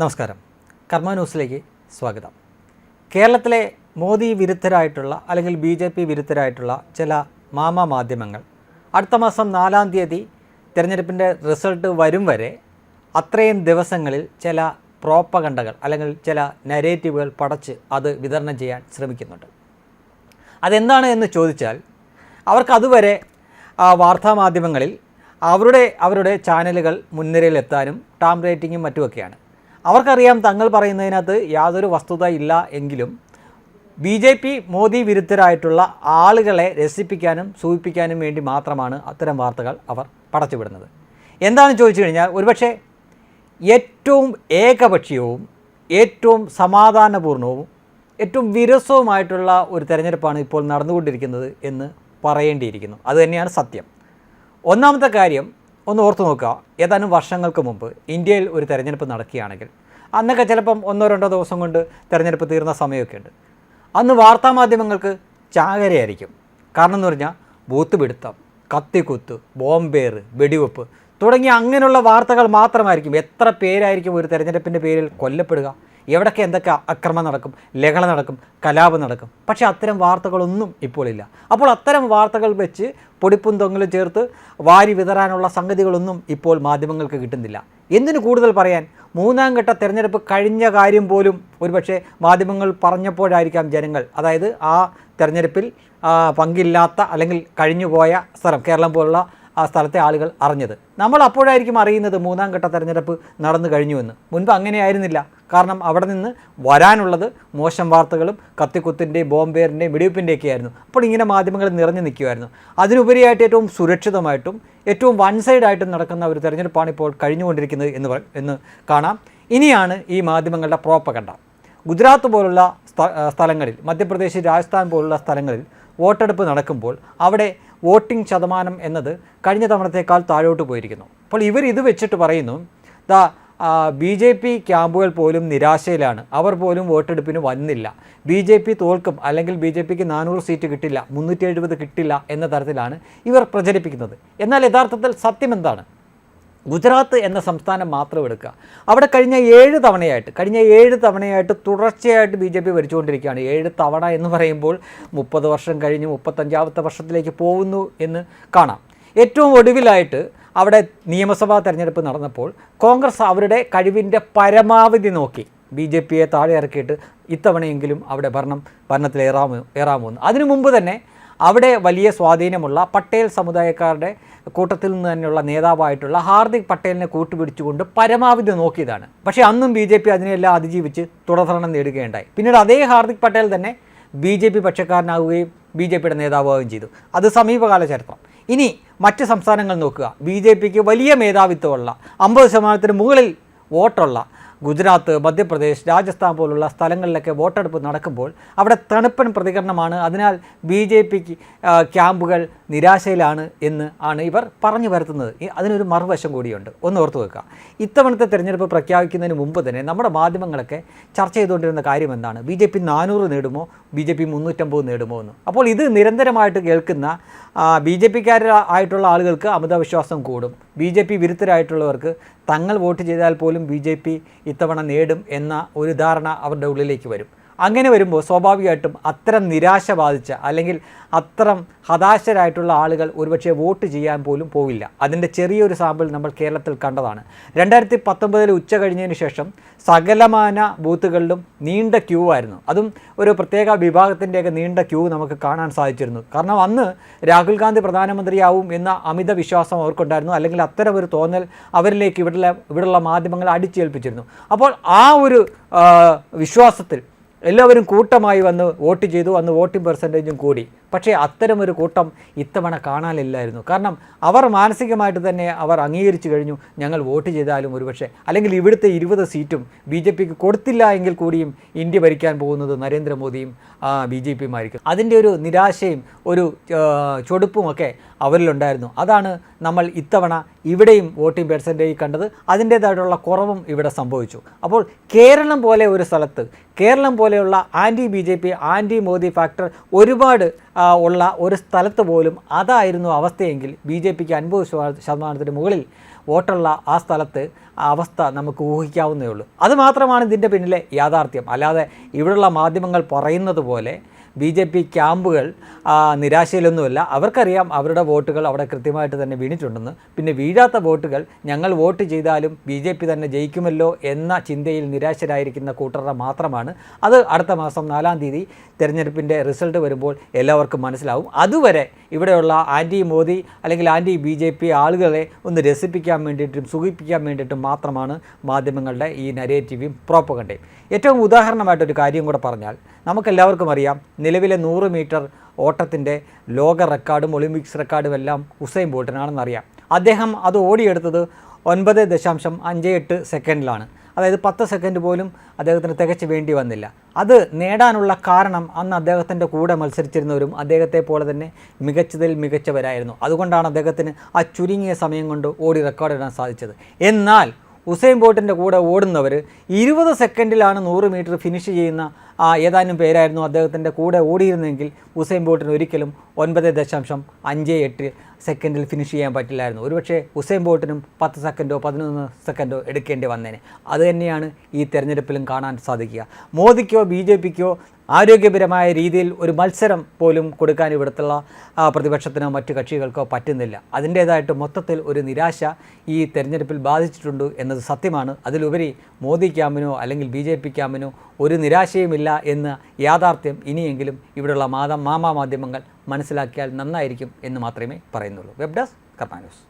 നമസ്കാരം. കർമ്മ ന്യൂസിലേക്ക് സ്വാഗതം. കേരളത്തിലെ മോദി വിരുദ്ധരായിട്ടുള്ള അല്ലെങ്കിൽ ബി ജെ പി വിരുദ്ധരായിട്ടുള്ള ചില മാമ മാധ്യമങ്ങൾ അടുത്ത മാസം നാലാം തീയതി തിരഞ്ഞെടുപ്പിന്റെ റിസൾട്ട് വരും വരെ അത്രയും ദിവസങ്ങളിൽ ചില പ്രോപ്പകണ്ടകൾ അല്ലെങ്കിൽ ചില നരേറ്റീവുകൾ പടച്ച് അത് വിതരണം ചെയ്യാൻ ശ്രമിക്കുന്നുണ്ട്. അതെന്താണ് എന്ന് ചോദിച്ചാൽ അവർക്ക് അതുവരെ വാർത്താ വാർത്താമാധ്യമങ്ങളിൽ അവരുടെ അവരുടെ ചാനലുകൾ മുൻനിരയിലെത്താനും ടാം റേറ്റിങ്ങും മറ്റുമൊക്കെയാണ്. അവർക്കറിയാം തങ്ങൾ പറയുന്നതിനകത്ത് യാതൊരു വസ്തുത ഇല്ല എങ്കിലും ബി ജെ പി മോദി വിരുദ്ധരായിട്ടുള്ള ആളുകളെ രസിപ്പിക്കാനും സൂചിപ്പിക്കാനും വേണ്ടി മാത്രമാണ് അത്തരം വാർത്തകൾ അവർ പടച്ചുവിടുന്നത്. എന്താണ് ചോദിച്ചു കഴിഞ്ഞാൽ ഒരുപക്ഷെ ഏറ്റവും ഏകപക്ഷീയവും ഏറ്റവും സമാധാനപൂർണവും ഏറ്റവും വിരസവുമായിട്ടുള്ള ഒരു തെരഞ്ഞെടുപ്പാണ് ഇപ്പോൾ നടന്നുകൊണ്ടിരിക്കുന്നത് എന്ന് പറയേണ്ടിയിരിക്കുന്നു. അതുതന്നെയാണ് സത്യം. ഒന്നാമത്തെ കാര്യം ഒന്ന് ഓർത്തു നോക്കുക. ഏതാനും വർഷങ്ങൾക്ക് മുമ്പ് ഇന്ത്യയിൽ ഒരു തെരഞ്ഞെടുപ്പ് നടക്കുകയാണെങ്കിൽ അന്നൊക്കെ ചിലപ്പം ഒന്നോ രണ്ടോ ദിവസം കൊണ്ട് തെരഞ്ഞെടുപ്പ് തീർന്ന സമയമൊക്കെ ഉണ്ട്. അന്ന് വാർത്താമാധ്യമങ്ങൾക്ക് ചാകരയായിരിക്കും. കാരണം എന്ന് പറഞ്ഞാൽ ബൂത്ത് പിടുത്തം കത്തിക്കുത്ത് ബോംബേറ് വെടിവെപ്പ് തുടങ്ങിയ അങ്ങനെയുള്ള വാർത്തകൾ മാത്രമായിരിക്കും എത്ര പേരായിരിക്കും ഒരു തെരഞ്ഞെടുപ്പിന്റെ പേരിൽ കൊല്ലപ്പെടുക. എവിടൊക്കെ എന്തൊക്കെ അക്രമം നടക്കും ലഹള നടക്കും കലാപം നടക്കും. പക്ഷേ അത്തരം വാർത്തകളൊന്നും ഇപ്പോഴില്ല അപ്പോൾ അത്തരം വാർത്തകൾ വെച്ച് പൊടിപ്പും തൊങ്ങലും ചേർത്ത് വാരി വിതരാനുള്ള സംഗതികളൊന്നും ഇപ്പോൾ മാധ്യമങ്ങൾക്ക് കിട്ടുന്നില്ല. എന്തിനു കൂടുതൽ പറയാൻ? മൂന്നാം ഘട്ട തിരഞ്ഞെടുപ്പ് കഴിഞ്ഞ കാര്യം പോലും ഒരുപക്ഷെ മാധ്യമങ്ങൾ പറഞ്ഞപ്പോഴായിരിക്കാം ജനങ്ങൾ. അതായത് ആ തിരഞ്ഞെടുപ്പിൽ പങ്കില്ലാത്ത അല്ലെങ്കിൽ കഴിഞ്ഞുപോയ സ്ഥലം കേരളം പോലുള്ള ആ സ്ഥലത്തെ ആളുകൾ അറിഞ്ഞത്. നമ്മൾ അപ്പോഴായിരിക്കും അറിയുന്നത് മൂന്നാം ഘട്ട തെരഞ്ഞെടുപ്പ് നടന്നു കഴിഞ്ഞുവെന്ന് മുൻപ് അങ്ങനെയായിരുന്നില്ല. കാരണം അവിടെ നിന്ന് വരാനുള്ളത് മോശം വാർത്തകളും കത്തിക്കുത്തിന്റെയും ബോംബേറിന്റെയും വെടിവെപ്പിന്റെയൊക്കെ ആയിരുന്നു അപ്പോൾ ഇങ്ങനെ മാധ്യമങ്ങൾ നിറഞ്ഞു നിൽക്കുമായിരുന്നു അതിനുപരിയായിട്ട് ഏറ്റവും സുരക്ഷിതമായിട്ടും ഏറ്റവും വൺ സൈഡായിട്ടും നടക്കുന്ന ഒരു തെരഞ്ഞെടുപ്പാണ് ഇപ്പോൾ കഴിഞ്ഞുകൊണ്ടിരിക്കുന്നത് എന്ന് എന്ന് കാണാം. ഇനിയാണ് ഈ മാധ്യമങ്ങളുടെ പ്രോപ്പകണ്ട ഗുജറാത്ത് പോലുള്ള സ്ഥലങ്ങളിൽ മധ്യപ്രദേശ് രാജസ്ഥാൻ പോലുള്ള സ്ഥലങ്ങളിൽ വോട്ടെടുപ്പ് നടക്കുമ്പോൾ അവിടെ വോട്ടിംഗ് ശതമാനം എന്നത് കഴിഞ്ഞ തവണത്തേക്കാൾ താഴോട്ട് പോയിരിക്കുന്നു. അപ്പോൾ ഇവർ ഇത് വെച്ചിട്ട് പറയുന്നു ദാ ബി ജെ പി ക്യാമ്പുകൾ പോലും നിരാശയിലാണ്. അവർ പോലും വോട്ടെടുപ്പിന് വന്നില്ല. ബി ജെ പി തോൽക്കും അല്ലെങ്കിൽ ബി ജെ പിക്ക് നാനൂറ് സീറ്റ് കിട്ടില്ല മുന്നൂറ്റി എഴുപത് കിട്ടില്ല എന്ന തരത്തിലാണ് ഇവർ പ്രചരിപ്പിക്കുന്നത്. എന്നാൽ യഥാർത്ഥത്തിൽ സത്യം എന്താണ്? ഗുജറാത്ത് എന്ന സംസ്ഥാനം മാത്രം എടുക്കുക. അവിടെ കഴിഞ്ഞ ഏഴ് തവണയായിട്ട് കഴിഞ്ഞ ഏഴ് തവണയായിട്ട് തുടർച്ചയായിട്ട് ബി ജെ പി ഭരിച്ചുകൊണ്ടിരിക്കുകയാണ്. ഏഴ് തവണ എന്ന് പറയുമ്പോൾ മുപ്പത് വർഷം കഴിഞ്ഞ് മുപ്പത്തഞ്ചാമത്തെ വർഷത്തിലേക്ക് പോകുന്നു എന്ന് കാണാം. ഏറ്റവും ഒടുവിലായിട്ട് അവിടെ നിയമസഭാ തെരഞ്ഞെടുപ്പ് നടന്നപ്പോൾ കോൺഗ്രസ് അവരുടെ കഴിവിന്റെ പരമാവധി നോക്കി. ബി ജെ പിയെ താഴെ ഇറക്കിയിട്ട് ഇത്തവണയെങ്കിലും അവിടെ ഭരണം ഭരണത്തിൽ ഏറാമോ എന്ന് അതിനു മുമ്പ് തന്നെ അവിടെ വലിയ സ്വാധീനമുള്ള പട്ടേൽ സമുദായക്കാരുടെ കൂട്ടത്തിൽ നിന്ന് തന്നെയുള്ള നേതാവായിട്ടുള്ള ഹാർദിക് പട്ടേലിനെ കൂട്ടുപിടിച്ചുകൊണ്ട് പരമാവധി നോക്കിയതാണ്. പക്ഷേ അന്നും ബി ജെ പി അതിനെല്ലാം അതിജീവിച്ച് തുടർഭരണം നേടുകയുണ്ടായി. പിന്നീട് അതേ ഹാർദിക് പട്ടേൽ തന്നെ ബി ജെ പി പക്ഷക്കാരനാവുകയും ബി ജെ പിയുടെ നേതാവുകയും ചെയ്തു. അത് സമീപകാല ചരിത്രം. ഇനി മറ്റ് സംസ്ഥാനങ്ങൾ നോക്കുക. ബി ജെ പിക്ക് വലിയ മേധാവിത്വമുള്ള അമ്പത് ശതമാനത്തിന് മുകളിൽ വോട്ടുള്ള ഗുജറാത്ത് മധ്യപ്രദേശ് രാജസ്ഥാൻ പോലുള്ള സ്ഥലങ്ങളിലൊക്കെ വോട്ടെടുപ്പ് നടക്കുമ്പോൾ അവിടെ തണുപ്പൻ പ്രതികരണമാണ്. അതിനാൽ ബി ജെ പിക്ക് ക്യാമ്പുകൾ നിരാശയിലാണ് എന്ന് ആണ് ഇവർ പറഞ്ഞു വരുത്തുന്നത്. അതിനൊരു മറുവശം കൂടിയുണ്ട്. ഒന്ന് ഓർത്തു വെക്കുക. ഇത്തവണത്തെ തെരഞ്ഞെടുപ്പ് പ്രഖ്യാപിക്കുന്നതിന് മുമ്പ് തന്നെ നമ്മുടെ മാധ്യമങ്ങളൊക്കെ ചർച്ച ചെയ്തുകൊണ്ടിരുന്ന കാര്യം എന്താണ്? ബി ജെ പി നാനൂറ് നേടുമോ? ബി ജെ പി മുന്നൂറ്റമ്പത് നേടുമോ എന്ന്. അപ്പോൾ ഇത് നിരന്തരമായിട്ട് കേൾക്കുന്ന ബി ജെ പിക്കാരായിട്ടുള്ള ആളുകൾക്ക് അമിതവിശ്വാസം കൂടും. ബി ജെ പി വിരുദ്ധരായിട്ടുള്ളവർക്ക് തങ്ങൾ വോട്ട് ചെയ്താൽ പോലും ബി ജെ പി ഇത്തവണ നേടും എന്ന ഒരു ധാരണ അവരുടെ ഉള്ളിലേക്ക് വരും. അങ്ങനെ വരുമ്പോൾ സ്വാഭാവികമായിട്ടും അത്തരം നിരാശ ബാധിച്ച അല്ലെങ്കിൽ അത്തരം ഹതാശരായിട്ടുള്ള ആളുകൾ ഒരുപക്ഷെ വോട്ട് ചെയ്യാൻ പോലും പോവില്ല. അതിന്റെ ചെറിയൊരു സാമ്പിൾ നമ്മൾ കേരളത്തിൽ കണ്ടതാണ്. രണ്ടായിരത്തി പത്തൊമ്പതിൽ ഉച്ച കഴിഞ്ഞതിന് ശേഷം സകലമാന ബൂത്തുകളിലും നീണ്ട ക്യൂ ആയിരുന്നു. അതും ഒരു പ്രത്യേക വിഭാഗത്തിന്റെയൊക്കെ നീണ്ട ക്യൂ നമുക്ക് കാണാൻ സാധിച്ചിരുന്നു. കാരണം അന്ന് രാഹുൽ ഗാന്ധി പ്രധാനമന്ത്രിയാവും എന്ന അമിത വിശ്വാസം അവർക്കുണ്ടായിരുന്നു. അല്ലെങ്കിൽ അത്തരം ഒരു തോന്നൽ അവരിലേക്ക് ഇവിടെയുള്ള ഇവിടെയുള്ള മാധ്യമങ്ങൾ അടിച്ചേൽപ്പിച്ചിരുന്നു. അപ്പോൾ ആ ഒരു വിശ്വാസത്തിൽ എല്ലാവരും കൂട്ടമായി വന്ന് വോട്ട് ചെയ്തു അന്ന് വോട്ടിംഗ് പെർസെന്റേജും കൂടി. പക്ഷേ അത്തരമൊരു കൂട്ടം ഇത്തവണ കാണാനില്ലായിരുന്നു. കാരണം അവർ മാനസികമായിട്ട് തന്നെ അവർ അംഗീകരിച്ചു കഴിഞ്ഞു. ഞങ്ങൾ വോട്ട് ചെയ്താലും ഒരുപക്ഷെ അല്ലെങ്കിൽ ഇവിടുത്തെ ഇരുപത് സീറ്റും ബി ജെ പിക്ക് കൊടുത്തില്ല എങ്കിൽ കൂടിയും ഇന്ത്യ ഭരിക്കാൻ പോകുന്നത് നരേന്ദ്രമോദിയും ബി ജെ പിയുമായിരിക്കും അതിന്റെ ഒരു നിരാശയും ഒരു ചൊടുപ്പുമൊക്കെ അവരിലുണ്ടായിരുന്നു. അതാണ് നമ്മൾ ഇത്തവണ ഇവിടെയും വോട്ടിംഗ് പെർസെന്റേജ് കണ്ടത്. അതിന്റേതായിട്ടുള്ള കുറവും ഇവിടെ സംഭവിച്ചു. അപ്പോൾ കേരളം പോലെ ഒരു സ്ഥലത്ത് കേരളം പോലെയുള്ള anti B J P anti Modi factor ഒരുപാട് ഉള്ള ഒരു സ്ഥലത്ത് പോലും അതായിരുന്നു അവസ്ഥയെങ്കിൽ ബി ജെ പിക്ക് അൻപത് ശതമാനത്തിന് മുകളിൽ വോട്ടുള്ള ആ സ്ഥലത്ത് അവസ്ഥ നമുക്ക് ഊഹിക്കാവുന്നേ ഉള്ളൂ. അതുമാത്രമാണ് ഇതിന്റെ പിന്നിലെ യാഥാർത്ഥ്യം. അല്ലാതെ ഇവിടെയുള്ള മാധ്യമങ്ങൾ പറയുന്നത് പോലെ ബി ജെ പി ക്യാമ്പുകൾ നിരാശയിലൊന്നുമല്ല. അവർക്കറിയാം അവരുടെ വോട്ടുകൾ അവിടെ കൃത്യമായിട്ട് തന്നെ വീണിട്ടുണ്ടെന്ന്. പിന്നെ വീഴാത്ത വോട്ടുകൾ ഞങ്ങൾ വോട്ട് ചെയ്താലും ബി ജെ പി തന്നെ ജയിക്കുമല്ലോ എന്ന ചിന്തയിൽ നിരാശരായിരിക്കുന്ന കൂട്ടരുടെ മാത്രമാണ്. അത് അടുത്ത മാസം നാലാം തീയതി തിരഞ്ഞെടുപ്പിന്റെ റിസൾട്ട് വരുമ്പോൾ എല്ലാവർക്കും മനസ്സിലാവും. അതുവരെ ഇവിടെയുള്ള ആന്റി മോദി അല്ലെങ്കിൽ ആന്റി ബി ജെ പി ആളുകളെ ഒന്ന് രസിപ്പിക്കാൻ വേണ്ടിയിട്ടും സുഖിപ്പിക്കാൻ വേണ്ടിയിട്ടും മാത്രമാണ് മാധ്യമങ്ങളുടെ ഈ നരേറ്റീവും പ്രോപ്പകണ്ടയും ഏറ്റവും ഉദാഹരണമായിട്ടൊരു കാര്യം കൂടെ പറഞ്ഞാൽ നമുക്കെല്ലാവർക്കും അറിയാം നിലവിലെ നൂറ് മീറ്റർ ഓട്ടത്തിന്റെ ലോക റെക്കോർഡും ഒളിമ്പിക്സ് റെക്കോർഡും എല്ലാം ഉസൈൻ ബോൾട്ടിനാണെന്നറിയാം. അദ്ദേഹം അത് ഓടിയെടുത്തത് ഒൻപത് ദശാംശം അഞ്ച് എട്ട് സെക്കൻഡിലാണ്. അതായത് പത്ത് സെക്കൻഡ് പോലും അദ്ദേഹത്തിന് തികച്ച് വേണ്ടി വന്നില്ല. അത് നേടാനുള്ള കാരണം അന്ന് അദ്ദേഹത്തിന്റെ കൂടെ മത്സരിച്ചിരുന്നവരും അദ്ദേഹത്തെ പോലെ തന്നെ മികച്ചതിൽ മികച്ചവരായിരുന്നു. അതുകൊണ്ടാണ് അദ്ദേഹത്തിന് ആ ചുരുങ്ങിയ സമയം കൊണ്ട് ഓടി റെക്കോർഡ് ഇടാൻ സാധിച്ചത്. എന്നാൽ ഉസൈൻ ബോട്ടിന്റെ കൂടെ ഓടുന്നവർ ഇരുപത് സെക്കൻഡിലാണ് നൂറ് മീറ്റർ ഫിനിഷ് ചെയ്യുന്ന ആ ഏതാനും പേരായിരുന്നു അദ്ദേഹത്തിന്റെ കൂടെ ഓടിയിരുന്നെങ്കിൽ ഉസൈൻ ബോൾട്ടിന് ഒരിക്കലും ഒൻപത് ദശാംശം അഞ്ച് എട്ട് സെക്കൻഡിൽ ഫിനിഷ് ചെയ്യാൻ പറ്റില്ലായിരുന്നു. ഒരുപക്ഷെ ഉസൈൻ ബോൾട്ടിനും പത്ത് സെക്കൻഡോ പതിനൊന്ന് സെക്കൻഡോ എടുക്കേണ്ടി വന്നേനെ. അത് തന്നെയാണ് ഈ തെരഞ്ഞെടുപ്പിലും കാണാൻ സാധിക്കുക. മോദിക്കോ ബി ജെ പിക്കോ ആരോഗ്യപരമായ രീതിയിൽ ഒരു മത്സരം പോലും കൊടുക്കാൻ ഇവിടുത്തുള്ള പ്രതിപക്ഷത്തിനോ മറ്റു കക്ഷികൾക്കോ പറ്റുന്നില്ല. അതിന്റേതായിട്ട് മൊത്തത്തിൽ ഒരു നിരാശ ഈ തെരഞ്ഞെടുപ്പിൽ ബാധിച്ചിട്ടുണ്ട് എന്നത് സത്യമാണ്. അതിലുപരി മോദി ക്യാമ്പിനോ അല്ലെങ്കിൽ ബി ജെ പി ക്യാമ്പിനോ ഒരു നിരാശയുമില്ല എന്ന യാഥാർത്ഥ്യം ഇനിയെങ്കിലും ഇവിടെയുള്ള മാതാ മാമാ മാധ്യമങ്ങൾ മനസ്സിലാക്കിയാൽ നന്നായിരിക്കും എന്ന് മാത്രമേ പറയുന്നുള്ളൂ. Web desk Karma news